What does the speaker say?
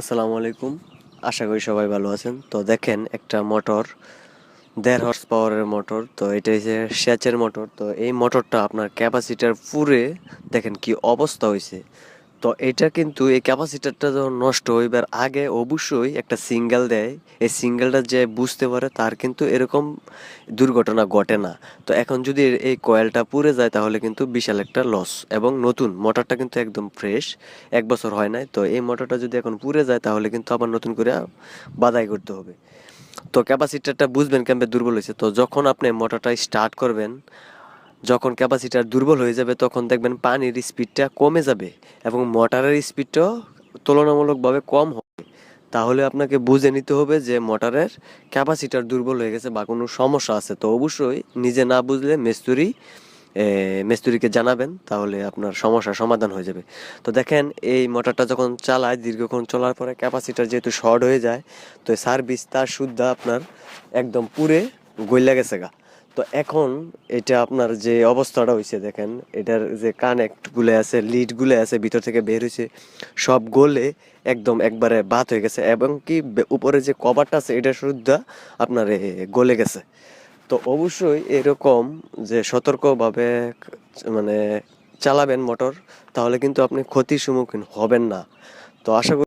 আসসালামু আলাইকুম। আশা করি সবাই ভালো আছেন। তো দেখেন, একটা মোটর, দেড় হর্স পাওয়ারের মোটর, তো এটা হচ্ছে সেচের মোটর। তো এই মোটরটা আপনার ক্যাপাসিটার পুরে দেখেন কি অবস্থা হয়েছে তো এটা কিন্তু এই ক্যাপাসিটারটা যখন নষ্ট হইবার আগে অবশ্যই একটা সিঙ্গেল দেয়। এই সিঙ্গেলটা যে বুঝতে পারে তার কিন্তু এরকম দুর্ঘটনা ঘটে না। তো এখন যদি এই কয়েলটা পুড়ে যায় তাহলে কিন্তু বিশাল একটা লস এবং নতুন মোটরটা কিন্তু একদম ফ্রেশ এক বছর হয় নাই। তো এই মোটরটা যদি এখন পুড়ে যায় তাহলে কিন্তু আবার নতুন করে বাদাই করতে হবে। তো ক্যাপাসিটারটা বুঝবেন কেমন দুর্বল হয়েছে তো যখন আপনি মোটরটা স্টার্ট করবেন যখন ক্যাপাসিটার দুর্বল হয়ে যাবে, তখন দেখবেন পানির স্পিডটা কমে যাবে এবং মোটরের স্পিডটাও তুলনামূলকভাবে কম হবে। তাহলে আপনাকে বুঝে নিতে হবে যে মোটরের ক্যাপাসিটার দুর্বল হয়ে গেছে বা কোনো সমস্যা আছে। তো অবশ্যই নিজে না বুঝলে মেস্তুরি মিস্ত্রিকে জানাবেন, তাহলে আপনার সমস্যার সমাধান হয়ে যাবে। তো দেখেন, এই মোটরটা যখন চালায়, দীর্ঘক্ষণ চলার পরে ক্যাপাসিটার যেহেতু শর্ট হয়ে যায়, তো সার্ভিস তার শুদ্ধা আপনার একদম পুরে গইলা গেছে গা। তো এখন এটা আপনার যে অবস্থাটা হয়েছে দেখেন, এটার যে কানেক্টগুলো আছে লিডগুলো আছে, ভিতর থেকে বের হয়েছে সব গলে একদম একবারে বাত হয়ে গেছে এবং কি উপরে যে কভারটা আছে, এটা শুদ্ধা আপনার গলে গেছে। তো অবশ্যই এরকম যে সতর্কভাবে মানে চালাবেন মোটর, তাহলে কিন্তু আপনি ক্ষতির সম্মুখীন হবেন না। তো আশা করি